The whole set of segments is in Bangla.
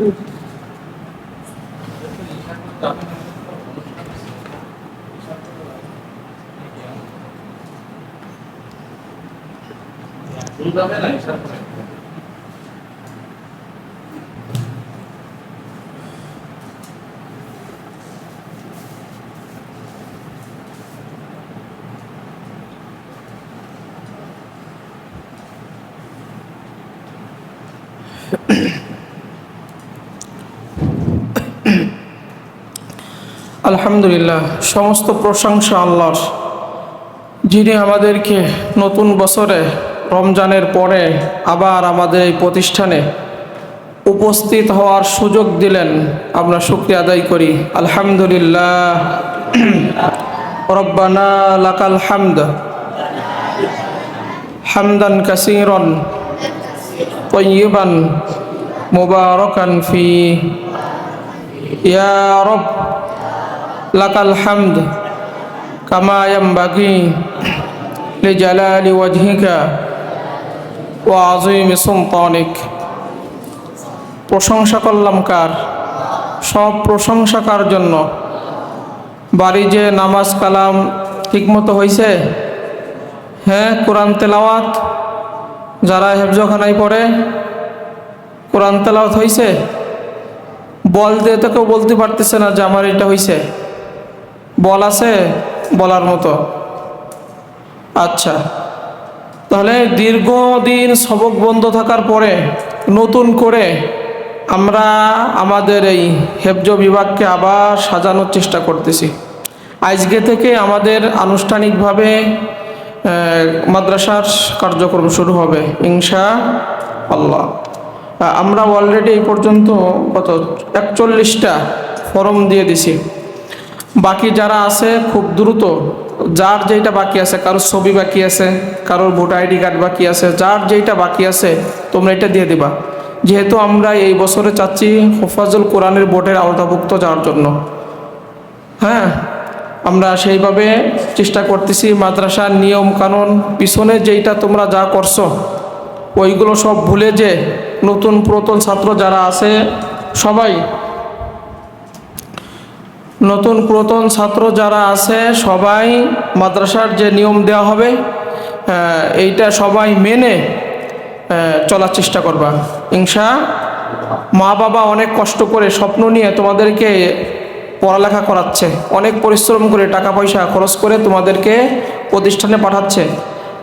Ừ. Dạ. Chúng ta mới này? আলহামদুলিল্লাহ সমস্ত প্রশংসা আল্লাহর যিনি আমাদেরকে নতুন বছরে রমজানের পরে আবার আমাদের এই প্রতিষ্ঠানে উপস্থিত হওয়ার সুযোগ দিলেন আমরা শুক্রিয়া আদায় করি আলহামদুলিল্লাহ রব্বানা লাকাল হামদ হামদান কাসিরন طيبا مباركا فيه يا رب لك الحمد كما ينبغي لجلال وجهك وعظيم سلطانك প্রশংসা করলাম কার সব প্রশংসা কার জন্য বাড়ি যে নামাজ কালাম ঠিকমতো হয়েছে হ্যাঁ কোরআন তেলাওয়াত যারা হেফজখানায় পড়ে কোরআন তেলাওয়াত হয়েছে বল দিয়ে তো কেউ বলতে পারতেছে না যে আমার এটা হয়েছে বল আছে? বলার মতো। আচ্ছা। তাহলে দীর্ঘদিন সবক বন্ধ থাকার পরে নতুন করে আমরা আমাদের এই হেফজ বিভাগকে আবার সাজানোর চেষ্টা করতেছি। আজকে থেকে আমাদের আনুষ্ঠানিকভাবে মাদ্রাসার কার্যক্রম শুরু হবে, ইনশা আল্লাহ। আমরা অলরেডি এই পর্যন্ত কত? একচল্লিশটা ফরম দিয়ে দিছি। বাকি যারা আছে, খুব দ্রুত। যার যেটা বাকি আছে, কারোর ছবি বাকি আছে, কারোর ভোটার আইডি কার্ড বাকি আছে, যার যেটা বাকি আছে, তোমরা এটা দিয়ে দিবা। যেহেতু আমরা এই বছরে চাচ্ছি হোফাজুল কোরআনের বোর্ডের আওতাভুক্ত যাওয়ার জন্য। হ্যাঁ আমরা সেইভাবে চেষ্টা করতেছি, মাদ্রাসার নিয়ম কানুন, পিছনে যেইটা তোমরা যা করছ, ওইগুলো সব ভুলে যে নতুন পুরাতন ছাত্র যারা আছে, সবাই নতুন পুরাতন ছাত্র যারা আছে, সবাই মাদ্রাসার যে নিয়ম দেওয়া হবে এইটা সবাই মেনে চলার চেষ্টা করবা। ইনশা মা বাবা অনেক কষ্ট করে স্বপ্ন নিয়ে তোমাদেরকে পড়ালেখা করাচ্ছে, অনেক পরিশ্রম করে টাকা পয়সা খরচ করে তোমাদেরকে প্রতিষ্ঠানে পাঠাচ্ছে।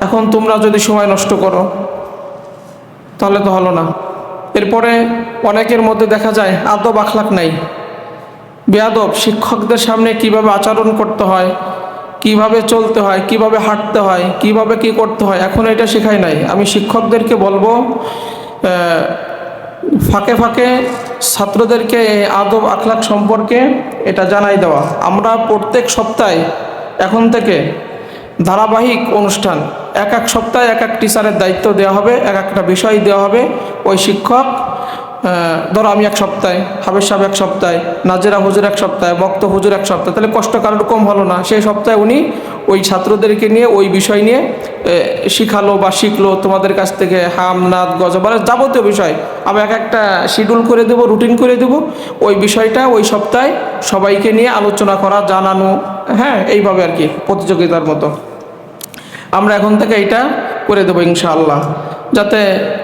এখন তোমরা যদি সময় নষ্ট করো, তাহলে তো হলো না। এরপরে অনেকের মধ্যে দেখা যায় আদব আখলাক নাই। বেয়াদব, শিক্ষকদের সামনে কীভাবে আচরণ করতে হয়, কীভাবে চলতে হয়, কীভাবে হাঁটতে হয়, কীভাবে কি করতে হয়, এখন এটা শেখাই নাই। আমি শিক্ষকদেরকে বলব ফাঁকে ফাঁকে ছাত্রদেরকে আদব আখলাক সম্পর্কে এটা জানাই দেওয়া। আমরা প্রত্যেক সপ্তাহে, এখন থেকে ধারাবাহিক অনুষ্ঠান, এক এক সপ্তাহে এক এক টিচারের দায়িত্ব দেওয়া হবে, এক একটা বিষয় দেওয়া হবে। ওই শিক্ষক ধরো আমি এক সপ্তাহে হাবের সাহেব এক সপ্তাহে, নাজেরা হুজুর এক সপ্তাহে, বক্ত হুজুর এক সপ্তাহে, তাহলে কষ্ট কারোর কম হলো না। সেই সপ্তাহে উনি ওই ছাত্রদেরকে নিয়ে ওই বিষয় নিয়ে শিখালো বা শিখলো তোমাদের কাছ থেকে হাম নাদ গজবার যাবতীয় বিষয়। আমি এক একটা শিডিউল করে দেবো রুটিন করে দেবো। ওই বিষয়টা ওই সপ্তাহে সবাইকে নিয়ে আলোচনা করা, জানানো হ্যাঁ এইভাবে আর কি, প্রতিযোগিতার মতো। আমরা এখন থেকে এটা করে দেবো ইনশাআল্লাহ। যাতে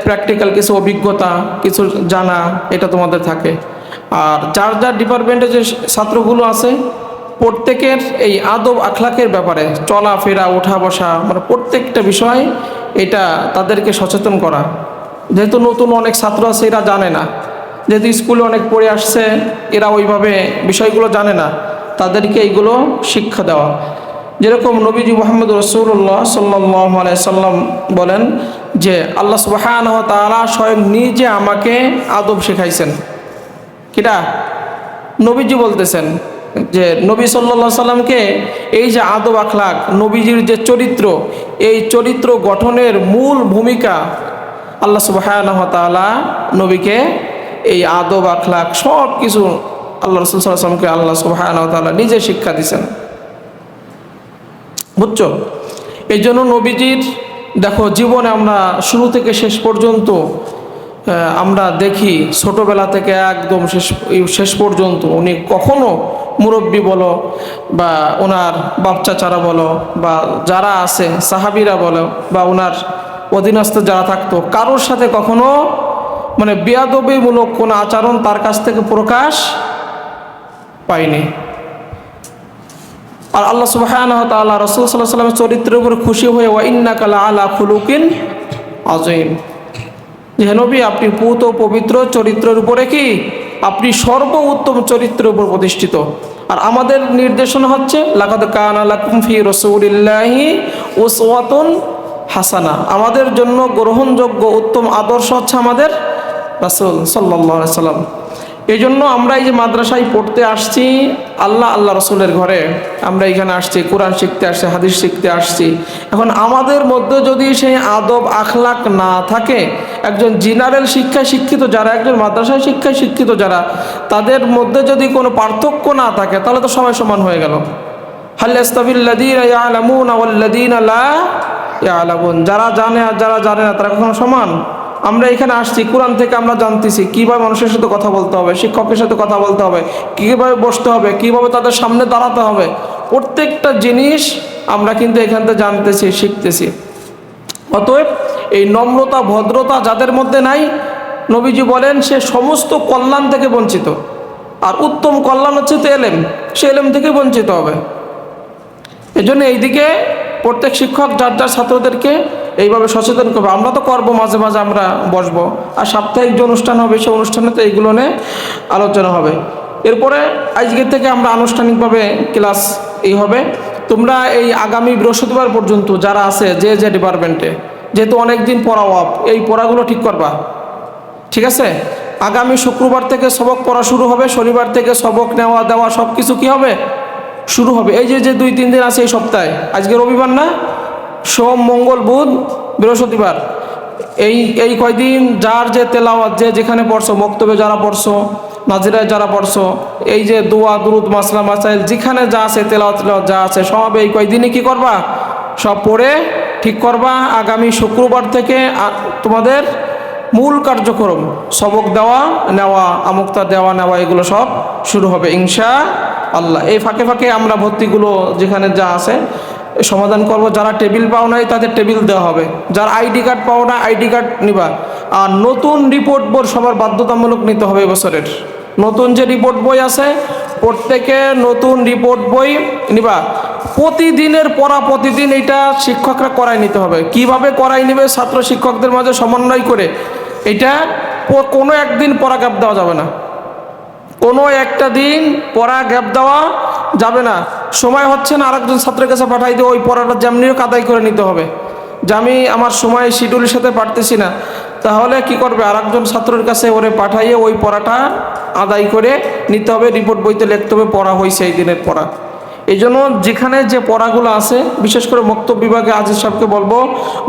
প্র্যাকটিক্যাল কিছু অভিজ্ঞতা, কিছু জানা এটা তোমাদের থাকে। আর যার যার ডিপার্টমেন্টে যে ছাত্রগুলো আছে, প্রত্যেকের এই আদব আখলাকের ব্যাপারে চলাফেরা ওঠা, বসা মানে প্রত্যেকটা বিষয় এটা তাদেরকে সচেতন করা। যেহেতু নতুন অনেক ছাত্র আছে, এরা জানে না। যেহেতু স্কুলে অনেক পড়ে আসছে, এরা ওইভাবে বিষয়গুলো জানে না। তাদেরকে এইগুলো শিক্ষা দেওয়া। যেরকম নবীজি মোহাম্মদ রসুল্লাহ সাল্লাহ সাল্লাম বলেন যে আল্লাহ সুবাহান তালা স্বয়ং নিজে আমাকে আদব শেখাইছেন। কিটা? নবীজি বলতেছেন যে নবী সাল্লা সাল্লামকে এই যে আদব আখলাক, নবীজির যে চরিত্র, এই চরিত্র গঠনের মূল ভূমিকা আল্লাহ সুবাহান তালা নবীকে এই আদব আখলাক সব কিছু আল্লাহ রসুল সাল্লামকে আল্লাহ সুবাহান তালা নিজে শিক্ষা দিছেন। বুঝছ? এই জন্য নবীজির দেখো, জীবনে আমরা শুরু থেকে শেষ পর্যন্ত আমরা দেখি ছোটোবেলা থেকে একদম শেষ শেষ পর্যন্ত উনি কখনো মুরব্বী বলো বা ওনার বাচ্চাচারা বলো বা যারা আছে, সাহাবিরা বলো বা ওনার অধীনস্থ যারা থাকতো, কারোর সাথে কখনো মানে বেয়াদবিমূলক কোনো আচরণ তার কাছ থেকে প্রকাশ পাইনি। আর আল্লাহ সুবাহান তাল্লাহ রসুল সাল্লাহ সাল্লামের চরিত্রের উপর খুশি হয়ে ওয়াইন্না কালা আলা খুলুকিন আজিম যে নবী, আপনি পুত ও পবিত্র চরিত্রের উপরে কি? আপনি সর্ব উত্তম চরিত্রের উপর প্রতিষ্ঠিত। আর আমাদের নির্দেশনা হচ্ছে, লাকাদ কান আলাকুম ফি রসুলিল্লাহি ওসওয়াতুন হাসানা। আমাদের জন্য গ্রহণযোগ্য উত্তম আদর্শ হচ্ছে আমাদের রাসুল সাল্লাহ সাল্লাম এই জন্য আমরা এই যে মাদ্রাসায় পড়তে আসছি, আল্লাহ আল্লাহ রসুলের ঘরে, আমরা এখানে আসছি, কোরআন শিখতে আসছি, হাদিস শিখতে আসছি। এখন আমাদের মধ্যে যদি সেই আদব আখলাক না থাকে, একজন জেনারেল শিক্ষায় শিক্ষিত যারা, একজন মাদ্রাসায় শিক্ষায় শিক্ষিত যারা, তাদের মধ্যে যদি কোনো পার্থক্য না থাকে, তাহলে তো সবাই সমান হয়ে গেল। হাল্লাস্তাবিল্লাদিন যারা জানে আর যারা জানে না, তারা কখনো সমান? আমরা এখানে আসছি, কোরআন থেকে আমরা জানতেছি কীভাবে মানুষের সাথে কথা বলতে হবে, শিক্ষকের সাথে কথা বলতে হবে, কীভাবে বসতে হবে, কীভাবে তাদের সামনে দাঁড়াতে হবে, প্রত্যেকটা জিনিস আমরা কিন্তু এখান থেকে জানতেছি, শিখতেছি। অতএব এই নম্রতা, ভদ্রতা যাদের মধ্যে নাই, নবীজি বলেন, সে সমস্ত কল্যাণ থেকে বঞ্চিত। আর উত্তম কল্যাণ হচ্ছে তো এলেম, সে এলেম থেকে বঞ্চিত হবে। এজন্য এইদিকে প্রত্যেক শিক্ষক, যার যার ছাত্রদেরকে এইভাবে সচেতন করবে। আমরা তো করব, মাঝে মাঝে আমরা বসবো। আর সাপ্তাহিক যে অনুষ্ঠান হবে, সেই অনুষ্ঠানে তো এইগুলো নিয়ে আলোচনা হবে। এরপরে আজকের থেকে আমরা আনুষ্ঠানিকভাবে ক্লাস এই হবে। তোমরা এই আগামী বৃহস্পতিবার পর্যন্ত যারা আছে, যে যে ডিপার্টমেন্টে যেহেতু অনেক দিন পড়া অফ এই পড়াগুলো ঠিক করবা। ঠিক আছে? আগামী শুক্রবার থেকে সবক পড়া শুরু হবে, শনিবার থেকে সবক নেওয়া দেওয়া সব কিছু কী হবে? শুরু হবে। এই যে যে দুই, তিন দিন আছে এই সপ্তাহে, আজকে রবিবার না? সোম, মঙ্গল, বুধ, বৃহস্পতিবার। এই এই কয়দিন যার যে তেলাওয়াত, যে যেখানে পড়ছো, বক্তব্যে যারা পড়ছো, নাজিরায় যারা পড়ছো, এই যে দোয়া, দুরুদ, মাসলা, মাসাইল, যেখানে যা আছে, তেলাওয়াত যা আছে, সব এই কয়দিনই কি করবা? সব পড়ে ঠিক করবা। আগামী শুক্রবার থেকে তোমাদের মূল কার্যক্রম, সবক দেওয়া, নেওয়া, আমুক্তা দেওয়া, নেওয়া, এগুলো সব শুরু হবে, ইনশা আল্লাহ। এই ফাঁকে ফাঁকে আমরা ভর্তিগুলো যেখানে যা আছে সমাধান করব। যারা টেবিল পাও নাই, তাদের টেবিল দেওয়া হবে। যারা আইডি কার্ড পাও না, আইডি কার্ড নিবা। আর নতুন রিপোর্ট বই সবার বাধ্যতামূলক নিতে হবে এবছরের। নতুন যে রিপোর্ট বই আছে, প্রত্যেকে নতুন রিপোর্ট বই নিবা। প্রতিদিনের পড়া প্রতিদিন এটা শিক্ষকরা করাই নিতে হবে। কীভাবে করাই নেবে ছাত্র শিক্ষকদের মাঝে সমন্বয় করে এটা কোনো একদিন পড়া গ্যাপ দেওয়া যাবে না। কোনো একটা দিন পড়া গ্যাপ দেওয়া যাবে না। সময় হচ্ছে না আরেকজন ছাত্রের কাছে পাঠাই দিয়ে ওই পড়াটা যেমনিও কাদাই করে নিতে হবে। যে আমি আমার সময় শিডিউলের সাথে পারতেছি না। তাহলে কি করবে? আরেকজন ছাত্রের কাছে ওরে পাঠাইয়ে ওই পড়াটা আদায় করে নিতে হবে। রিপোর্ট বইতে লিখতে হবে, পড়া হয়েছে এই দিনের পড়া। এই জন্য যেখানে যে পড়াগুলো আছে, বিশেষ করে মক্তব বিভাগে আজিজ সাহেবকে বলব,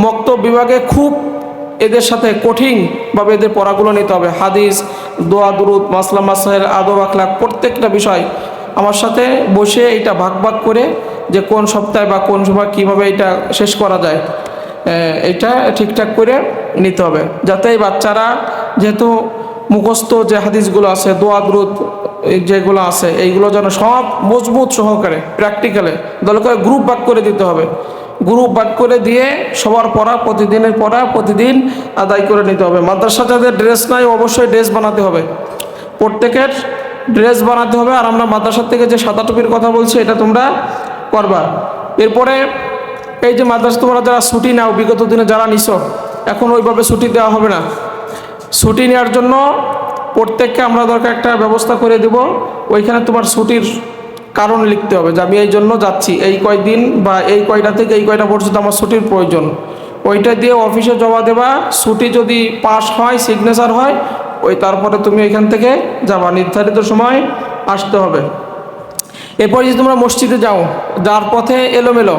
মক্তব বিভাগে খুব এদের সাথে কঠিনভাবে এদের পড়াগুলো নিতে হবে। হাদিস, দোয়া, দুরুদ, মাসলা মাসাইল আদব আখলাক প্রত্যেকটা বিষয় আমার সাথে বসে এটা ভাগ ভাগ করে যে কোন সপ্তাহে বা কোন সময় কীভাবে এটা শেষ করা যায় এটা ঠিকঠাক করে নিতে হবে। যাতে এই বাচ্চারা যেহেতু মুখস্থ যে হাদিসগুলো আছে, দোয়া, দুরুদ, এই যেগুলো আছে, এইগুলো যেন সব মজবুত সহকারে প্র্যাকটিক্যালে দল করে গ্রুপ ভাগ করে দিতে হবে। গ্রুপ ভাগ করে দিয়ে সবার পড়া, প্রতিদিনের পড়া, প্রতিদিন আদায় করে নিতে হবে। মাদ্রাসা যাদের ড্রেস নাই, অবশ্যই ড্রেস বানাতে হবে। প্রত্যেকের ড্রেস বানাতে হবে আর আমরা মাদ্রাসার থেকে যে সাদা টুপির কথা বলছি, এটা তোমরা করবা। এরপরে এই যে মাদ্রাসা, তোমরা যারা ছুটি নাও, বিগত দিনে যারা নিছো, এখন ওইভাবে ছুটি দেওয়া হবে না। ছুটি নেওয়ার জন্য প্রত্যেককে আমরা দরকার একটা ব্যবস্থা করে দেব। ওইখানে তোমার ছুটির কারণ লিখতে হবে যে আমি এই জন্য যাচ্ছি। এই কয়দিন বা এই কয়টা থেকে এই কয়টা পর্যন্ত আমার ছুটির প্রয়োজন। ওইটা দিয়ে অফিসে জমা দেবা। ছুটি যদি পাস হয় সিগনেচার হয় ওই তারপরে তুমি এখান থেকে যাবা। নির্ধারিত সময় আসতে হবে। এরপর যদি তোমরা মসজিদে যাও যার পথে এলোমেলো।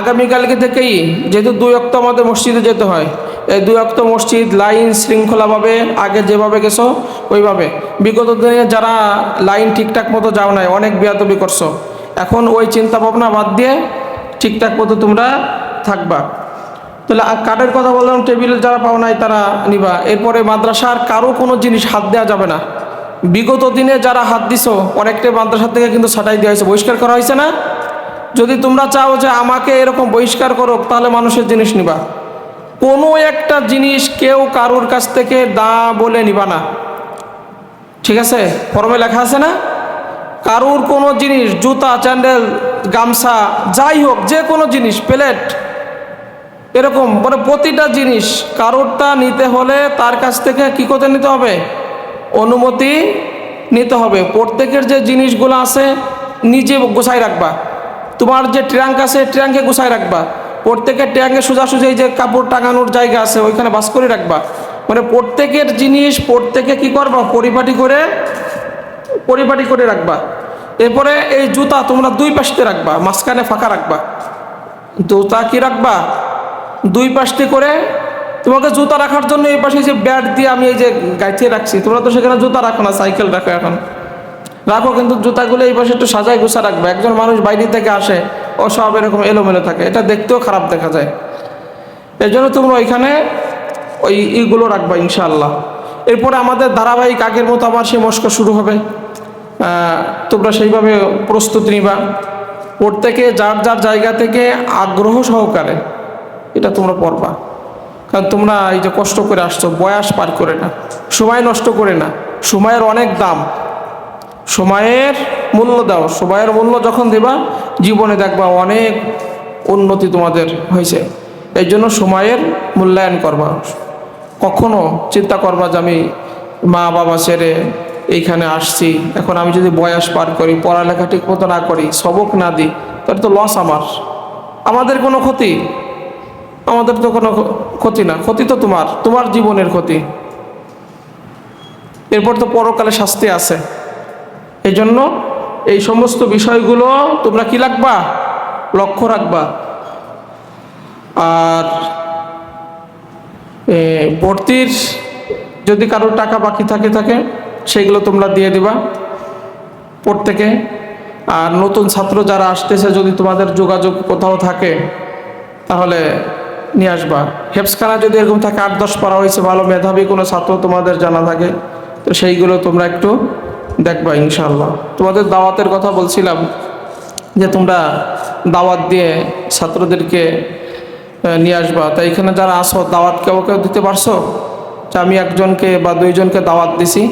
আগামীকালকে থেকেই যেহেতু দুই অক্ত আমাদের মসজিদে যেতে হয়, এই দুই অক্ত মসজিদ লাইন শৃঙ্খলাভাবে আগে যেভাবে গেছো, ওইভাবে। বিগত দিনে যারা লাইন ঠিকঠাক মতো যাও নাই, অনেক বিয়াতবি করছ। এখন ওই চিন্তা ভাবনা বাদ দিয়ে ঠিকঠাক মতো তোমরা থাকবা। তাহলে কাঠের কথা বললাম টেবিলে যারা পাও নাই তারা নিবা। এরপরে মাদ্রাসার কারও কোনো জিনিস হাত দেওয়া যাবে না। বিগত দিনে যারা হাত দিছো, অনেকটা মাদ্রাসার থেকে কিন্তু ছাটাই দেওয়া হয়েছে। বহিষ্কার করা হয়েছে না? যদি তোমরা চাও যে আমাকে এরকম বহিষ্কার করো তাহলে মানুষের জিনিস নিবা। কোনো একটা জিনিস কেউ কারুর কাছ থেকে দা বলে নিবা না। ঠিক আছে? ফর্মে লেখা আছে না? কারুর কোনো জিনিস, জুতা চ্যান্ডেল গামছা, যাই হোক, যে কোনো জিনিস, প্লেট এরকম মানে প্রতিটা জিনিস কারোরটা নিতে হলে তার কাছ থেকে কি করতে নিতে হবে? অনুমতি নিতে হবে। প্রত্যেকের যে জিনিসগুলো আছে, নিজে গোছাই রাখবা। তোমার যে ট্রাঙ্ক আছে ট্রাঙ্কে গোছাই রাখবা। প্রত্যেকের ট্রাঙ্কে সোজাসুজি যে কাপড় টাঙানোর জায়গা আছে, ওইখানে বাস করে রাখবা। মানে প্রত্যেকের জিনিস প্রত্যেকে কি করবা? পরিপাটি করে পরিপাটি করে রাখবা। এরপরে এই জুতা তোমরা দুই পাশতে রাখবা, মাঝখানে ফাঁকা রাখবা। জুতা কি রাখবা? দুই পাশটি করে তোমাকে জুতা রাখার জন্য এই পাশে যে ব্যাট দিয়ে আমি এই যে গাইতে রাখছি। তোমরা তো সেখানে জুতা রাখো না, সাইকেল রাখো এখন। রাখো, কিন্তু জুতাগুলো এই পাশে একটু সাজায় গুছা রাখবে। একজন মানুষ বাইরে থেকে আসে, ও সব এরকম এলোমেলো থাকে। এটা দেখতেও খারাপ দেখা যায়। এই জন্য তোমরা ওইখানে ওই ইগুলো রাখবা ইনশাআল্লাহ। এরপরে আমাদের ধারাবাহিক আগের মতো আবার সেই মস্ক শুরু হবে। তোমরা সেইভাবে প্রস্তুতি নিবা। প্রত্যেকে যার যার জায়গা থেকে আগ্রহ সহকারে। এটা তোমরা পড়বা। কারণ তোমরা এই যে কষ্ট করে আসছো, বয়স পার করে না, সময় নষ্ট করে না, সময়ের অনেক দাম। সময়ের মূল্য দাও, সময়ের মূল্য যখন দেবা, জীবনে দেখবা অনেক উন্নতি তোমাদের হয়েছে। এই জন্য সময়ের মূল্যায়ন করবা। কখনো চিন্তা করবা যে আমি মা বাবা ছেড়ে এইখানে আসছি, এখন আমি যদি বয়স পার করি, পড়ালেখা ঠিক মতো না করি, সবক না দিই, তাহলে তো লস আমার। আমাদের কোনো ক্ষতি? আমাদের তো কোনো ক্ষতি না। ক্ষতি তো তোমার তোমার জীবনের ক্ষতি। এরপর তো পরকালে শাস্তি আছে। এই জন্য এই সমস্ত বিষয়গুলো তোমরা কি রাখবা? লক্ষ্য রাখবা। আর ভর্তির যদি কারোর টাকা বাকি থাকে থাকে, সেগুলো তোমরা দিয়ে দিবা প্রত্যেকে। আর নতুন ছাত্র যারা আসতেছে, যদি তোমাদের যোগাযোগ কোথাও থাকে, তাহলে নিয়ে আসবা। হেফসখানা যদি এরকম থাকে আট, দশ পারা হয়েছে, ভালো মেধাবী কোনো ছাত্র তোমাদের জানা থাকে, তো সেইগুলো তোমরা একটু দেখবা ইনশাল্লাহ তোমাদের দাওয়াতের কথা বলছিলাম যে তোমরা দাওয়াত দিয়ে ছাত্রদেরকে নিয়ে আসবা। তাই এখানে যারা আসো দাওয়াত কেউ কেউ দিতে পারছ? যে আমি একজনকে বা দুইজনকে দাওয়াত দিছি।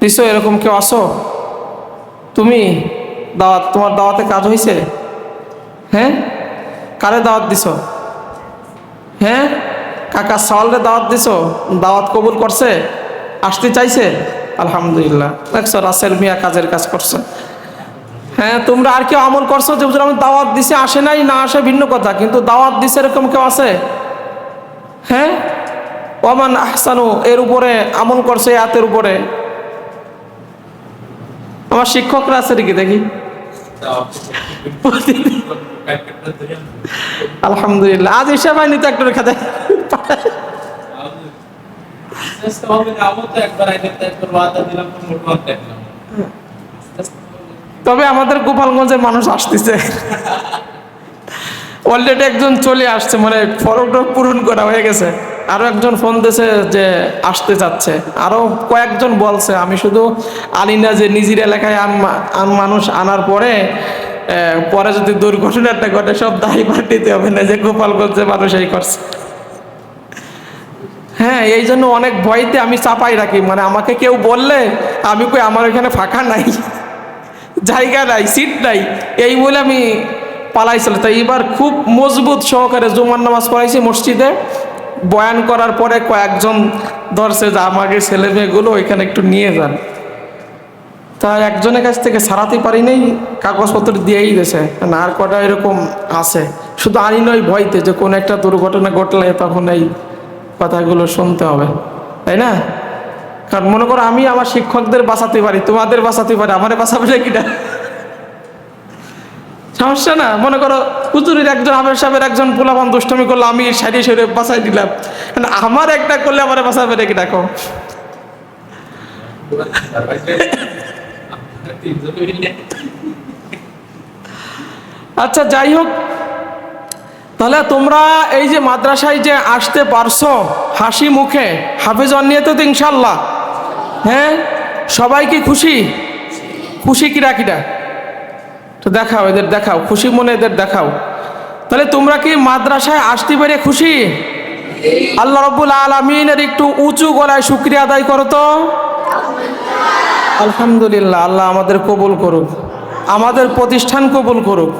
দিছো, এরকম কেউ আসো তুমি দাওয়াত, তোমার দাওয়াতে কাজ হয়েছে? হ্যাঁ? কারে দাওয়াত দিছ? হ্যাঁ কাকা সাওয়ালরে দাওয়াত দিছ? দাওয়াত কবুল করছে? আসতে চাইছে? আলহামদুলিল্লাহ। দেখছ, রাসেল মিয়া কাজের কাজ করছে। হ্যাঁ তোমরা আর কেউ আমল করছ যে আমি দাওয়াত দিছে, আসে নাই, না আসে, ভিন্ন কথা। কিন্তু দাওয়াত দিছে এরকম কেউ আছে? হ্যাঁ ওমান আহসানু, এর উপরে আমল করছে এই আয়াতের উপরে। আমার শিক্ষকরা আছে নাকি দেখি? আলহামদুলিল্লাহ। আজ রেখা তবে আমাদের গোপালগঞ্জের মানুষ আসতেছে। অলরেডি একজন চলে আসছে মানে ফরকটা পূরণ করা হয়ে গেছে। আরও একজন ফোন দিয়েছে যে আসতে চাচ্ছে। আরও কয়েকজন বলছে, আমি শুধু আনি না যে নিজের এলাকায় মানুষ আনার পরে পরে যদি দুর্ঘটনাটা ঘটে, সব দায়ী পাঠিয়ে হবে, না যে গোপালগঞ্জে মানুষ এই করছে। হ্যাঁ এই জন্য অনেক ভয়তে আমি চাপাই রাখি। মানে আমাকে কেউ বললে, আমি কই, আমার এখানে ফাঁকা নাই, জায়গা নাই, সিট নাই, এই বলে আমি পালাইছিল তাই এবার খুব মজবুত সহকারে জুমার নামাজ পড়াইছি মসজিদে। বয়ান করার পরে কয়েকজন ধরছে যে আমাকে ছেলে মেয়েগুলো ওইখানে একটু নিয়ে যান। তা একজনের কাছ থেকে সারাতে পারি নাই, কাগজপত্র দিয়েই দিয়েছে। না, আর কটা এরকম আছে। শুধু আনি নয় ভয়তে যে কোনো একটা দুর্ঘটনা ঘটলে তখন এই কথাগুলো শুনতে হবে। তাই না? কারণ মনে করো আমি আমার শিক্ষকদের বাঁচাতে পারি, তোমাদের বাঁচাতে পারি আমারে বাঁচাবে কিনা সমস্যা না মনে করো হুজুরের একজন আমের সাহেবের একজন পোলাপান দুষ্টমি করল আমি সাইডে সরে বাঁচাই দিলাম। না, আমার একটা করলে আমার বাঁচাবে কি দেখো আচ্ছা যাই হোক তাহলে তোমরা এই যে মাদ্রাসায় যে আসতে পারছ হাসি মুখে হাফিজ নিয়ে তো ইনশাল্লাহ হ্যাঁ? সবাই কি খুশি? খুশি কিরা কিরা? তো দেখাও, এদের দেখাও, খুশি মনে এদের দেখাও। তাহলে তোমরা কি মাদ্রাসায় আসতে পেরে খুশি? আল্লাহ রব্বুল আলমিনের একটু উঁচু গলায় শুক্রিয়া আদায় করো তো। আলহামদুলিল্লাহ, আল্লাহ আমাদের কবুল করুক। আমাদের প্রতিষ্ঠান কবুল করুক।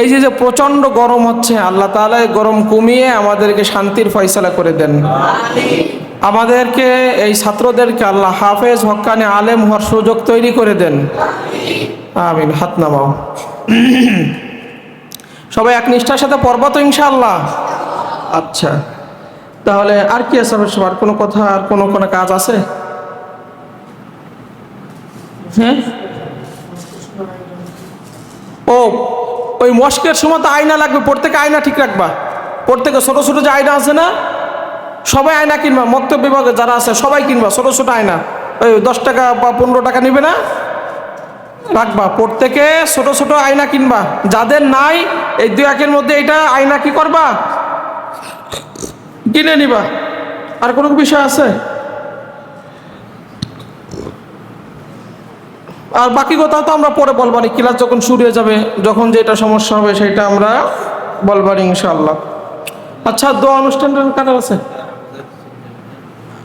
এই যে যে প্রচণ্ড গরম হচ্ছে, আল্লাহ এই গরম কমিয়ে আমাদেরকে শান্তির ফয়সালা করে দেন। আমাদেরকে, এই ছাত্রদেরকে আল্লাহ হাফেজ হক্কানে আলেম হওয়ার সুযোগ তৈরি করে দেন। আমিন, হাত নামাও। সবাই এক নিষ্ঠার সাথে পড়ব তো ইনশাআল্লাহ? আচ্ছা তাহলে আর কি আছে সবার? কোনো কথা আর কোনো কোনো কাজ আছে? হ্যাঁ? ও, ওই মস্কের সময় তো আয়না লাগবে, প্রত্যেকে আয়না ঠিক রাখবা। প্রত্যেকে ছোটো ছোটো যে আয়না আছে না? সবাই আয়না কিনবা মক্তব বিভাগে যারা আছে সবাই কিনবা, ছোটো ছোটো আয়না। ওই দশ টাকা বা পনেরো টাকা নিবে না? রাখবা, প্রত্যেকে ছোট ছোট আয়না কিনবা। যাদের নাই, এই দু একের মধ্যে এটা আয়না কি করবা? কিনে নিবা। আর কোনো বিষয় আছে? আর বাকি কথা তো আমরা পরে বলবানি ক্লাস যখন শুরু হয়ে যাবে, যখন যেটা সমস্যা হবে সেটা আমরা বলবানি ইনশাল্লাহ আচ্ছা দোয়া অনুষ্ঠান কাটার আছে?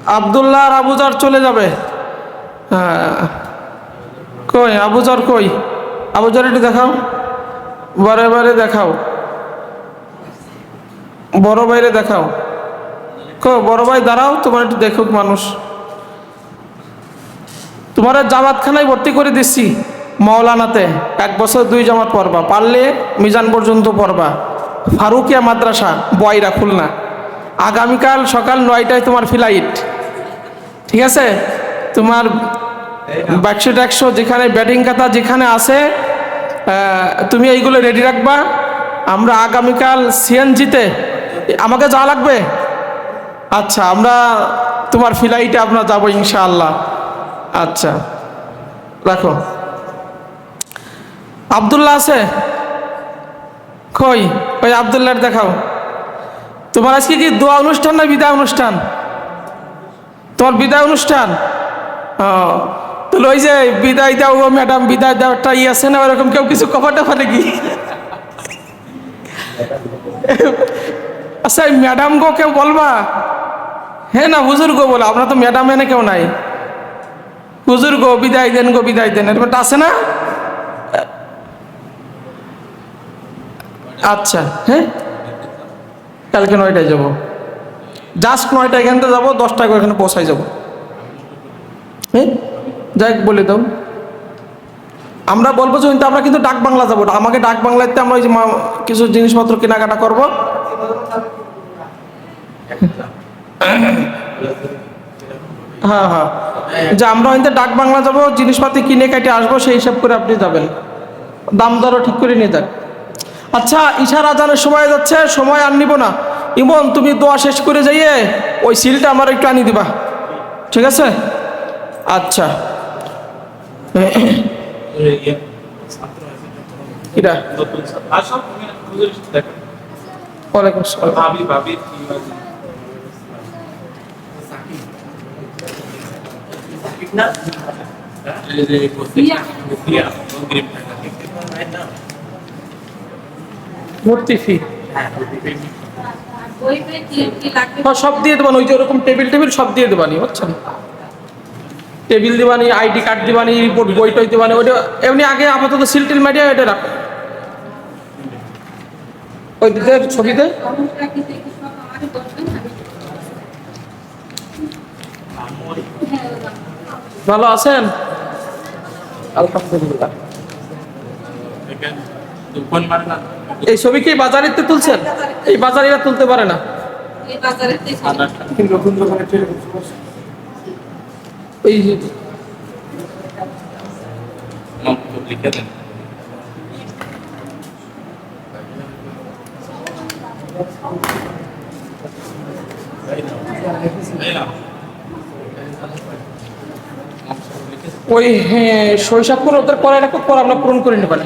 আবদুল্লাহ আর আবুজার চলে যাবে। হ্যাঁ। কই? আবুজার কই? আবুজার একটু দেখাও। বারে বারে দেখাও। বড় বাইরে দেখাও। কো বড় ভাই, দাঁড়াও, তোমার একটু দেখুক মানুষ। তোমার জামাতখানায় ভর্তি করে দিচ্ছি মৌলানাতে এক বছর দুই জামাত পড়বা, পারলে মিজান পর্যন্ত পড়বা। ফারুকিয়া মাদ্রাসা, বয়রা খুলনা। আগামীকাল সকাল নয়টায় তোমার ফ্লাইট ঠিক আছে? তোমার একশো একশো যেখানে ব্যাটিং কাতা যেখানে আছে তুমি এইগুলো রেডি রাখবা। আমরা আগামীকাল সিএনজিতে আমাকে যা লাগবে? আচ্ছা আমরা তোমার ফ্লাইটে আমরা যাব ইনশাআল্লাহ। আচ্ছা রাখো। আবদুল্লাহ আছে? কই? ওই আবদুল্লাহ দেখাও। তোমার আজকে কি দোয়া অনুষ্ঠান না বিদায় অনুষ্ঠান? তোমার বিদায় অনুষ্ঠান? তাহলে ওই যে বিদায় দাও গো ম্যাডাম, বিদায় দেওয়াটা ই আছে না ওরকম কেউ কিছু কভার টাফা নাকি আচ্ছা ম্যাডাম গো কেউ বলবা? হ্যাঁ না, হুজুর গো বলো, আপনার তো ম্যাডাম এনে কেউ নাই। হুজুর গো, বিদায় দেন গো, বিদায় দেন এরকম একটা আছে না? আচ্ছা হ্যাঁ? কালকে নয়টায় যাব। জাস্ট নয়টা এখান থেকে যাব দশটা করে এখানে পৌঁছাই যাব। হ্যাঁ যাই বলে দাও। আমরা বলব যে কিন্তু আমরা কিন্তু ডাক বাংলা যাব। আমাকে ডাক বাংলাতে আমরা ওই যে কিছু জিনিসপত্র কেনাকাটা করব। হ্যাঁ হ্যাঁ। যে আমরা হয়তো ডাক বাংলা যাব, জিনিসপাতি কিনে কেটে আসব, সেই হিসাব করে আপনি যাবেন। দাম দরও ঠিক করে নিয়ে যান। আচ্ছা ইশার আজানের সময় যাচ্ছে সময় আর নিব না ইমন তুমি দোয়া শেষ করে যাইয়ে ওই সিলটা আমার একটু আনি দিবা ঠিক আছে আচ্ছা ভাবি ভর্তি ফি হ্যাঁ সব দিয়ে দেবানি, ওই যে ওরকম টেবিল টেবিল সব দিয়ে দেবানি, বুঝছেন? টেবিল দিবানি, আইডি কার্ড দিবানি রিপোর্ট বই টই দিবানি, ওইটা এমনি আগে আপাতত সিল টিল মিডিয়া এটা রাখো। ওই দিতে ছবিতে। ভালো আছেন? আলহামদুলিল্লাহ। এই ছবি কি বাজারিতে তুলছেন? এই বাজারিরা তুলতে পারে না। এই লিখে দেন। ওই হ্যাঁ শৈশব করে ওদের করে রাখো পর আমরা পূরণ করে নিতে আপনারা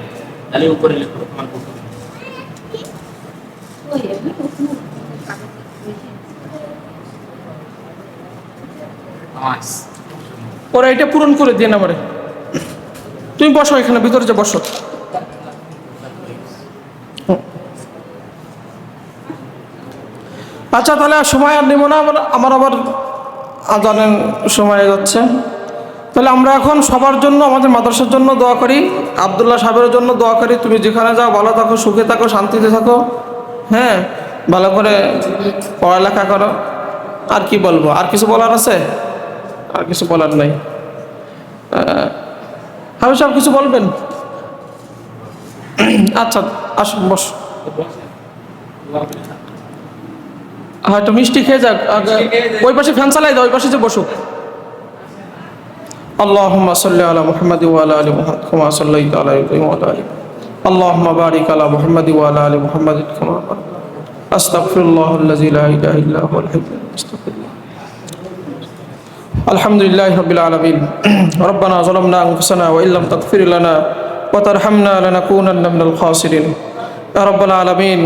তাহলে উপরে লেখো, তোমার কুকু ওই আমি প্রথম নামাজ। ওরা এটা পূরণ করে দিয়ে আমারে। তুমি বসো এখানে, ভিতরে যে বসো। আচ্ছা তাহলে সময় আর নেব না, আমার আবার আজানের সময় যাচ্ছে। তাহলে আমরা এখন সবার জন্য আমাদের মাদ্রাসার জন্য দোয়া করি আবদুল্লাহ সাহেবের জন্য দোয়া করি। তুমি যেখানে যাও ভালো থাকো সুখে থাকো শান্তিতে থাকো। হ্যাঁ ভালো করে পড়ালেখা করো। আর কি বলব? আর কিছু বলার আছে? আর কিছু বলার নাই। আমি সব কিছু বলবেন? আচ্ছা আসুন বস। হয়তো মিষ্টি খেয়ে যাক। ওই পাশে ফ্যান চালাই দাও ওই পাশে যে বসুক। اللهم صل على محمد وعلى آل محمد كما صليت على إبراهيم وعلى آل. اللهم بارك على محمد وعلى آل محمد كما باركت أستغفر الله الذي لا إله إلا هو الحي. استغفر الله الحمد لله رب العالمين ربنا ظلمنا أنفسنا وإن لم تغفر لنا وترحمنا لنكونن من الخاسرين يا رب العالمين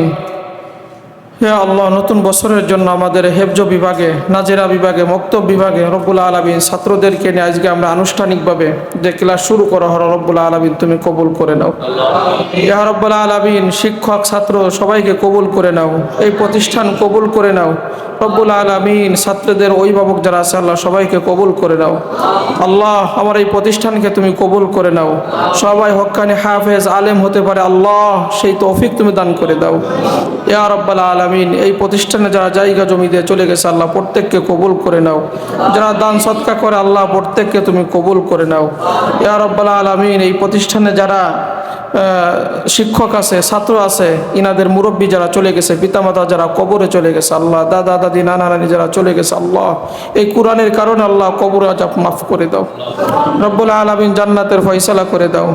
হে আল্লাহ, নতুন বছরের জন্য আমাদের হেফজ বিভাগে, নাজেরা বিভাগে, মক্তব বিভাগে রব্বুল আলমিন ছাত্রদেরকে নিয়ে আজকে আমরা আনুষ্ঠানিকভাবে যে ক্লাস শুরু করা হলো রব্বুল আলমিন তুমি কবুল করে নাও। ইয়া রব্বুল আলমিন, শিক্ষক, ছাত্র সবাইকে কবুল করে নাও, এই প্রতিষ্ঠান কবুল করে নাও। রব্বুল আলমিন, ছাত্রদের অভিভাবক যারা আছে, আল্লাহ সবাইকে কবুল করে নাও। আল্লাহ, আমার এই প্রতিষ্ঠানকে তুমি কবুল করে নাও। সবাই হক্কানি হাফেজ, আলেম হতে পারে, আল্লাহ সেই তৌফিক তুমি দান করে দাও। ইয়া রব্বাল আলমিন। এই প্রতিষ্ঠানে যারা জায়গা জমি দিয়ে চলে গেছে, আল্লাহ প্রত্যেককে কবুল করে নাও। যারা দান সৎকা করে, আল্লাহ প্রত্যেককে তুমি কবুল করে নাও। ইয়া রব্বাল আলমিন, এই প্রতিষ্ঠানে যারা শিক্ষক আছে, ছাত্র আছে, ইনাদের মুরব্বী যারা চলে গেছে, পিতামাতা যারা কবরে চলে গেছে, আল্লাহ, দাদা, দাদি, নানা, নানি যারা চলে গেছে, আল্লাহ, এই কোরআনের কারণে আল্লাহ কবর আজাব মাফ করে দাও। রব্বুল আলমিন জান্নাতের ফয়সালা করে দাও।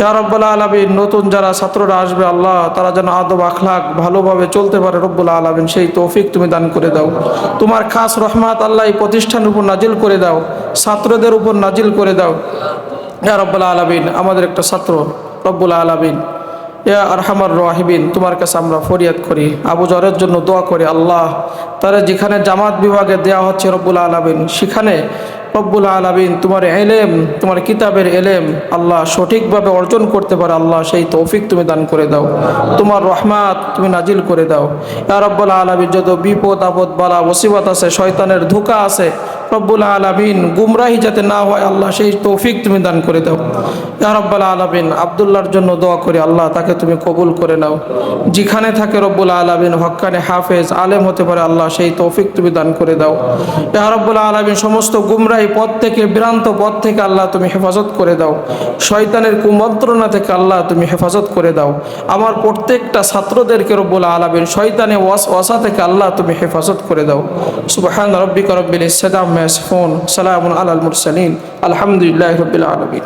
ইয়া রব্বুল আলমিন, নতুন যারা ছাত্ররা আসবে, আল্লাহ, তারা যেন আদব আখলাক ভালোভাবে চলতে পারে, রব্বুল আলমিন, সেই তৌফিক তুমি দান করে দাও। তোমার খাস রহমাত আল্লাহ এই প্রতিষ্ঠানের উপর নাজিল করে দাও। ছাত্রদের উপর নাজিল করে দাও। ইয়া রব্বুল আলমিন, আমাদের একটা ছাত্র রব্বুল আলমিন। ইয়া আরহামার রাহিবিন তোমার কাছে আমরা ফরিয়াদ করি। আবু জরের জন্য দোয়া করি, আল্লাহ তারা যেখানে জামাত বিভাগে দেয়া হচ্ছে রব্বুল আলমিন, সেখানে রব্বুল আলমিন তোমার এলেম তোমার কিতাবের এলেম আল্লাহ সঠিকভাবে অর্জন করতে পারে। আল্লাহ সেই তৌফিক তুমি দান করে দাও। তোমার রহমাত তুমি নাজিল করে দাও। ইয়া রব্বুল আলমিন, যত বিপদ আপদ বালা মুসিবত আছে, শয়তানের ধোকা আছে রব্বুল আলমিন, গুমরাহি যাতে না হয়, আল্লাহ সেই তৌফিক তুমি দান করে দাও। ইয়া রব্বুল আলমিন, আবদুল্লাহর জন্য দোয়া করি, আল্লাহ তাকে তুমি কবুল করে নাও। যেখানে থাকে রব্বুল আলমিন হক্কানে হাফেজ, আলেম হতে পারে, আল্লাহ সেই তৌফিক তুমি দান করে দাও। ইয়া রব্বুল আলমিন, সমস্ত গুমরাহি পথ থেকে বিরান্ত পথ থেকে আল্লাহ তুমি হেফাজত করে দাও। শয়তানের কুমন্ত্রণা থেকে আল্লাহ তুমি হেফাজত করে দাও। আমার প্রত্যেকটা ছাত্রদেরকে রব্বুল আলমিন, শয়তানে ওয়াস ওয়াসা থেকে আল্লাহ তুমি হেফাজত করে দাও। সুবহান রব্বিকা রব্বিল عما يصفون سلام على المرسلين. الحمد لله رب العالمين.